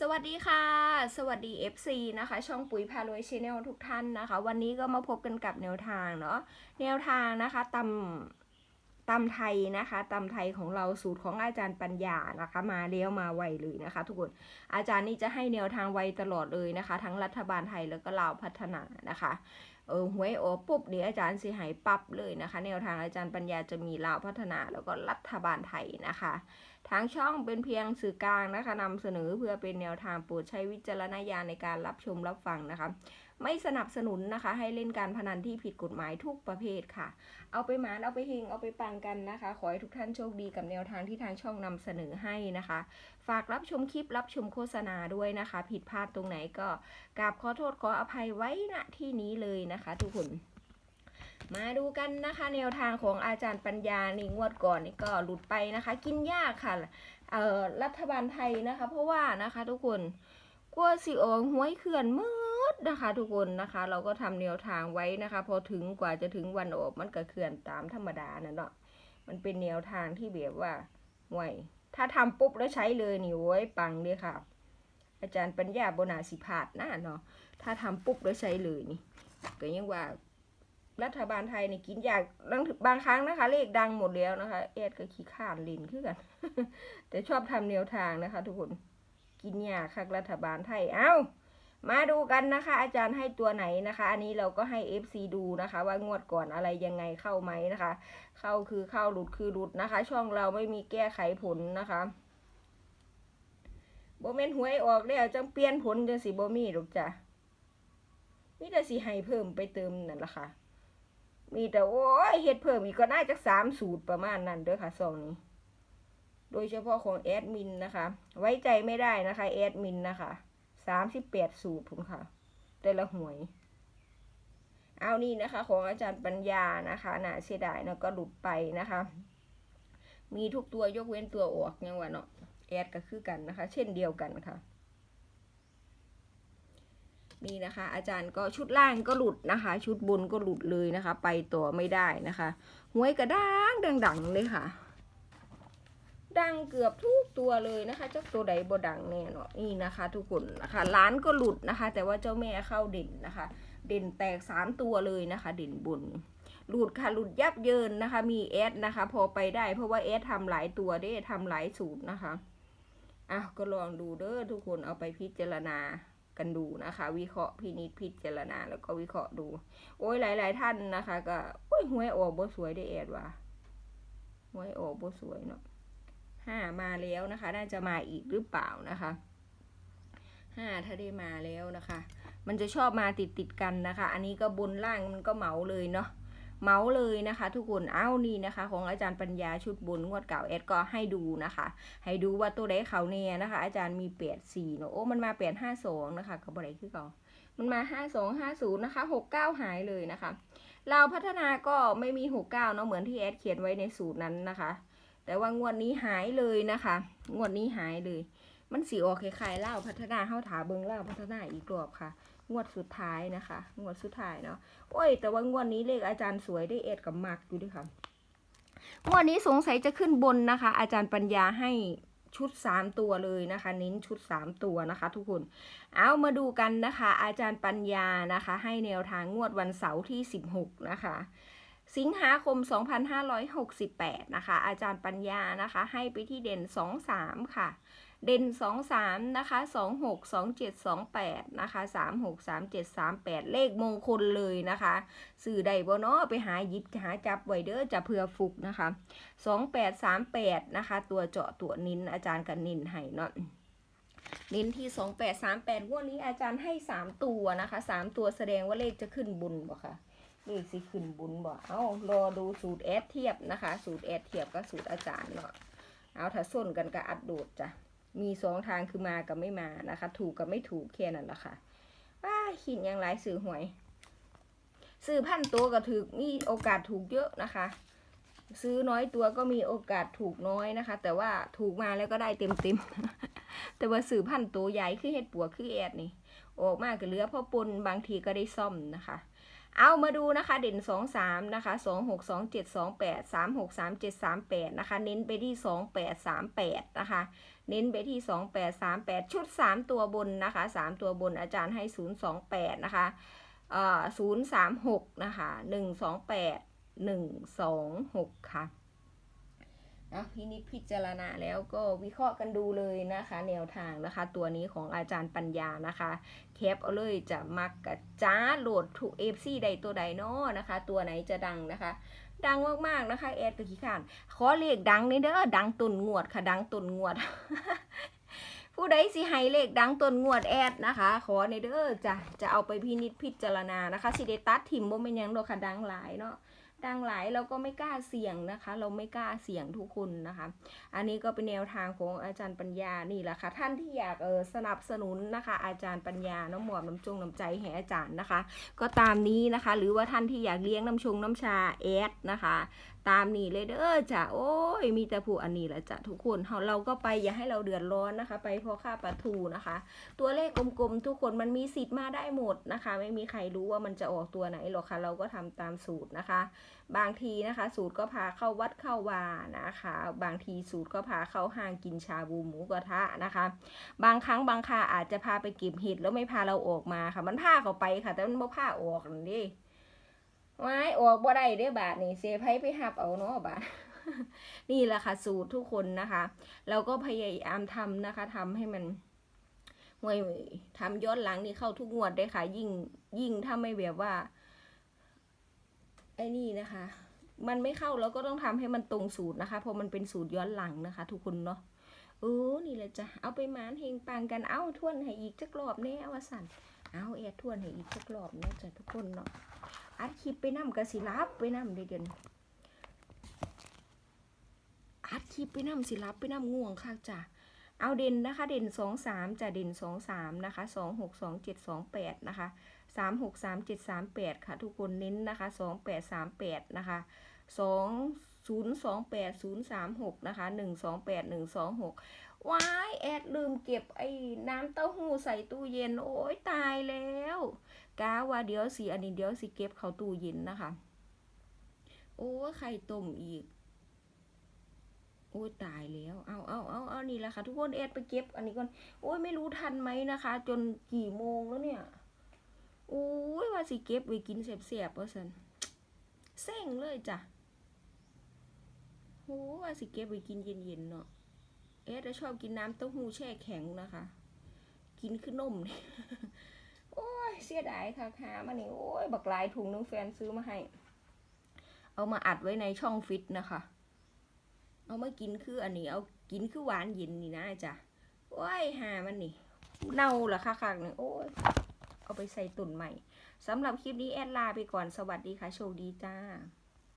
สวัสดีค่ะ สวัสดี FC นะคะ ช่องปุ๋ยพารวยชแนลทุกท่านนะคะ วันนี้ก็มาพบกันกับแนวทางเนาะแนวทางนะคะตำตำไทยนะคะตำไทยของเราสูตรของอาจารย์ปัญญานะคะ มาเลี้ยวมาไวเลยนะคะ ทุกคนอาจารย์นี่จะให้แนวทางไวตลอดเลยนะคะ ทั้งรัฐบาลไทยแล้วก็ลาวพัฒนานะคะ เออหวยโออกปุ๊บเดี๋ยวอาจารย์สิหายปั๊บเลยนะคะ แนวทางอาจารย์ปัญญาจะมีลาวพัฒนาแล้วก็รัฐบาลไทยนะคะทางช่องเป็นเพียงสื่อกลางนะคะนำเสนอเพื่อเป็นแนวทางโปรดใช้วิจารณญาณในการรับชมรับฟังนะคะ ไม่สนับสนุนนะคะ ให้เล่นการพนันที่ผิดกฎหมายทุกประเภทค่ะ เอาไปหมานเอาไปเฮงเอาไปปังกันนะคะ ขอให้ทุกท่านโชคดีกับแนวทางที่ทางช่องนำเสนอให้นะคะ ฝากรับชมคลิปรับชมโฆษณาด้วยนะคะ ผิดพลาดตรงไหนก็กราบขอโทษขออภัยไว้ณที่นี้เลยนะคะ ทุกคนมาดูกันนะคะแนวทางของอาจารย์ปัญญานี่งวดก่อนนี่ก็หลุดไปนะคะ กินยากค่ะเอ่อรัฐบาลไทยนะคะ เพราะว่านะคะ ทุกคนกลัวสิออกหวยเขื่อนมื ดนะคะทุกคนนะคะ เราก็ทำแนวทางไว้นะคะ พอถึงกว่าจะถึงวันออกมันก็เขื่อนตามธรรมดานะเนาะมันเป็นแนวทางที่แบบว่าห่วยถ้าทำปุ๊บแล้วใช้เลยนี่โว้ยปังเลยค่ะ อาจารย์ปัญญาโบนาสิพาดนะเนาะถ้าทำปุ๊บแล้วใช้เลยนี่ก็ยังว่ารัฐบาลไทยเนี่ยกินยากบางบางครั้งนะคะ เลขดังหมดแล้วนะคะเอ็ดก็ขี้ข้านลินขึ้นกัน แต่ชอบทำแนวทางนะคะ ทุกคนกินยากค่ะรัฐบาลไทยเอ้า มาดูกันนะคะ อาจารย์ให้ตัวไหนนะคะ อันนี้เราก็ให้ FC ดูนะคะ ว่างวดก่อนอะไรยังไงเข้าไหมนะคะ เข้าคือเข้าหลุดคือหลุดนะคะ ช่องเราไม่มีแก้ไขผลนะคะโบเมนหวยออกแล้วจังเปลี่ยนผลจังสิบ่มีหรอกจ้ะมีแต่สิให้เพิ่มไปเติมนั่นละค่ะ มีแต่โอ้ยเฮ็ดเพิ่มอีกก็น่าจะสามสูตรประมาณนั้นเด้อค่ะซองนี้ โดยเฉพาะของแอดมินนะคะ ไว้ใจไม่ได้นะคะแอดมินนะคะ สามสิบแปดสูตรผมค่ะ แต่ละหวย เอานี่นะคะ ของอาจารย์ปัญญานะคะน่าเสียดายเนาะก็หลุดไปนะคะ มีทุกตัวยกเว้นตัวออกยังว่าเนาะแอดก็คือกันนะคะ เช่นเดียวกันค่ะนี่นะคะ อาจารย์ก็ชุดล่างก็หลุดนะคะ ชุดบนก็หลุดเลยนะคะ ไปต่อไม่ได้นะคะหวยกระด้างดังๆเลยค่ะ ดังเกือบทุกตัวเลยนะคะเจ้าตัวใดบ่ดังแน่นาะนี่นะคะทุกคนนะคะร้านก็หลุดนะคะ แต่ว่าเจ้าแม่เข้าเด่นนะคะ เด่นแตกสามตัวเลยนะคะ เด่นบนหลุดค่ะหลุดยับเยินนะคะ มีแอดนะคะ พอไปได้เพราะว่าแอดทำหลายตัวได้ทำหลายสูตรนะคะอะก็ลองดูเด้อทุกคนเอาไปพิจารณากันดูนะคะ วิเคราะห์พินิจพิจารณาแล้วก็วิเคราะห์ดู โอ้ยหลาย ๆ ท่านนะคะ ก็โอ้ยหวยออกบ่สวยได้แอดว่ะหวยออกบ่สวยเนาะ ห้ามาแล้วนะคะ น่าจะมาอีกหรือเปล่านะคะห้าถ้าได้มาแล้วนะคะ มันจะชอบมาติดติดๆกันนะคะ อันนี้ก็บนล่างมันก็เหมาเลยเนาะเมาเลยนะคะ ทุกคนเอ้านี่นะคะ ของอาจารย์ปัญญาชุดบนงวดเก่าแอดก็ให้ดูนะคะ ให้ดูว่าตัวใดเขาเนี่ยนะคะ อาจารย์มีแปดสี่เนาะโอ้มันมาแปดห้าสองนะคะก็บ่ได้คือเก่ามันมาห้าสองห้าศูนย์นะคะหกเก้าหายเลยนะคะ เราพัฒนาก็ไม่มีหกเก้าเนาะเหมือนที่แอดเขียนไว้ในสูตรนั้นนะคะ แต่ว่างวดนี้หายเลยนะคะ งวดนี้หายเลย มันสีออกคล้ายๆเล่าพัฒนาเข้าถาเบิงเล่าพัฒนาอีกรอบค่ะ งวดสุดท้ายนะคะ งวดสุดท้ายเนาะ โอ้ย แต่ว่างวดนี้เลขอาจารย์สวยได้เอ็ดกับมักอยู่ด้วยค่ะ งวดนี้สงสัยจะขึ้นบนนะคะ อาจารย์ปัญญาให้ชุดสามตัวเลยนะคะ เน้นชุดสามตัวนะคะ ทุกคน เอามาดูกันนะคะ อาจารย์ปัญญานะคะ ให้แนวทางงวดวันเสาร์ที่ 16 นะคะ สิงหาคม 2568 นะคะ อาจารย์ปัญญานะคะ ให้ไปที่เด่น 2-3 ค่ะ เด่นสองสามนะคะสองหกสองเจ็ดสองแปดนะคะสามหกสามเจ็ดสามแปดเลขมงคลเลยนะคะ สื่อใดบ่เนาะไปหายิบหาจับไว้เด้อจะเพื่อฟุกนะคะสองแปดสามแปดนะคะ ตัวเจาะตัวนินอาจารย์กันนินให้เนาะนินที่สองแปดสามแปดวันนี้อาจารย์ให้สามตัวนะคะสามตัวแสดงว่าเลขจะขึ้นบุญบ่คะ เลขสิขึ้นบุญบ่ เอารอดูสูตรแอดเทียบนะคะ สูตรแอดเทียบกับสูตรอาจารย์เนาะ เอาถ้าส้นกันก็อัดโดดจ้ะ มีสองทางคือมากับไม่มานะคะ ถูกกับไม่ถูกแค่นั้นแหละค่ะว้าขินยังไรสื่อหวยซื้อพันตัวก็ถูกมีโอกาสถูกเยอะนะคะ ซื้อน้อยตัวก็มีโอกาสถูกน้อยนะคะ แต่ว่าถูกมาแล้วก็ได้เต็มเต็มแต่ว่าซื้อพันตัวใหญ่คือเห็ดปัวคือแอดนี่ ออกมากก็เหลือพอปนบางทีก็ได้ซ่อมนะคะ เอามาดูนะคะเด่นสองสามนะคะสองหกสองเจ็ดสองแปดสามหกสามเจ็ดสามแปดนะคะ เน้นไปที่สองแปดสามแปดนะคะ เน้นไปที่สองแปดสามแปดชุดสามตัวบนนะคะสามตัวบนอาจารย์ให้ศูนย์สองแปดนะคะเอ่อศูนย์สามหกนะคะหนึ่งสองแปดหนึ่งสองหกค่ะ อะพินิจพิจารณาแล้วก็วิเคราะห์กันดูเลยนะคะ แนวทางนะคะ ตัวนี้ของอาจารย์ปัญญานะคะแคปเอาเลยจะมักกะจ้าโหลดถูกเอฟซีใดตัวใดเนาะนะคะ ตัวไหนจะดังนะคะดังมากๆนะคะแอดกับขี้ขานขอเลขดังนี่เด้อดังตุนงวดค่ะดังตุนงวด ผู้ใดสิให้เลขดังตุนงวดแอดนะคะ ขอในเด้อจะจะเอาไปพินิจพิจารณานะคะสิเดตัดถิ่มบ่เป็นยังดอกค่ะดังหลายเนาะ ดังหลายเราก็ไม่กล้าเสี่ยงนะคะ เราไม่กล้าเสี่ยงทุกคนนะคะ อันนี้ก็เป็นแนวทางของอาจารย์ปัญญานี่แหละค่ะ ท่านที่อยากเออสนับสนุนนะคะ อาจารย์ปัญญาน้ำหมอบน้ำจงน้ำใจให้อาจารย์นะคะ ก็ตามนี้นะคะ หรือว่าท่านที่อยากเลี้ยงน้ำชงน้ำชาแอดนะคะ ตามนี้เลยเด้อจ้ะโอ้ย มีแต่ผู้อันนี้แหละจ้ะทุกคนเราเราก็ไปอย่าให้เราเดือดร้อนนะคะ ไปเพราะค่าปลาทูนะคะ ตัวเลขกลมๆ ทุกคนมันมีสิทธิ์มาได้หมดนะคะ ไม่มีใครรู้ว่ามันจะออกตัวไหนหรอกค่ะ เราก็ทำตามสูตรนะคะ บางทีนะคะ สูตรก็พาเข้าวัดเข้าวานะคะ บางทีสูตรก็พาเข้าห้างกินชาบูหมูกระทะนะคะ บางครั้งบางคาอาจจะพาไปเก็บเห็ดแล้วไม่พาเราออกมาค่ะ มันพาเขาไปค่ะ แต่มันไม่พาออกนั่นดิ ไว้ออกบ่ได้เด้บาทนี่เสียไผไปหับเอาเนาะบาทนี่แหละค่ะสูตรทุกคนนะคะ เราก็พยายามทำนะคะทำให้มันห่วยทำย้อนหลังนี่เข้าทุกงวดได้ค่ะ ยิ่งยิ่งถ้าไม่แบบว่า ไอ้นี่นะคะ มันไม่เข้าเราก็ต้องทำให้มันตรงสูตรนะคะ เพราะมันเป็นสูตรย้อนหลังนะคะ ทุกคนเนาะเออนี่แหละจ้ะเอาไปหมานเฮงปังกันเอาทวนให้อีกจักรอบแน่วสันเอาแอดทวนให้อีกจักรอบนะจ้ะทุกคนเนาะ อัดคลิปไปนำกระสิรับไปนำเด้อเดือนอัดคลิปไปนำสิรับไปนำง่วงค่ะจ้ะเอาเด่นนะคะ เด่นสองสามจะเด่นสองสามนะคะสองหกสองเจ็ดสองแปดนะคะสามหกสามเจ็ดสามแปดค่ะ ทุกคนเน้นนะคะสองแปดสามแปดนะคะสองศูนย์สองแปดศูนย์สามหกนะคะหนึ่งสองแปดหนึ่งสองหกว้ายแอดลืมเก็บไอ้น้ำเต้าหู้ใส่ตู้เย็น โอ้ยตายแล้ว ก้าว่าเดี๋ยวสิอันนี้เดี๋ยวสิเก็บเขาตู้เย็นนะคะ โอ้ไข่ต้มอีก โอ้ตายแล้ว เอาเอาเอาเอานี่แหละค่ะ ทุกคนเอ็ดไปเก็บ อันนี้ก่อน โอ้ยไม่รู้ทันไหมนะคะ จนกี่โมงแล้วเนี่ย โอ้ยว่าสิเก็บไว้กินเสียบๆว่าสันเซ็งเลยจ้ะโอ้ว่าสิเก็บไว้กินเย็นๆเนาะ เอ็ดชอบกินน้ำเต้าหู้แช่แข็งนะคะ กินขึ้นนมเนี่ย เสียดายค่ะหามานี่โอ้ยบักหลายถุงนึงแฟนซื้อมาให้ เอามาอัดไว้ในช่องฟิตนะคะ เอามากินคืออันนี้ เอากินคือหวานเย็นนี่นะจ้ะโอ้ยหามันนี่เน่าเหรอคะค่ะเนี่ยโอ้ยเอาไปใส่ตุ่นใหม่สำหรับคลิปนี้แอดลาไปก่อนสวัสดีค่ะ โชคดีจ้า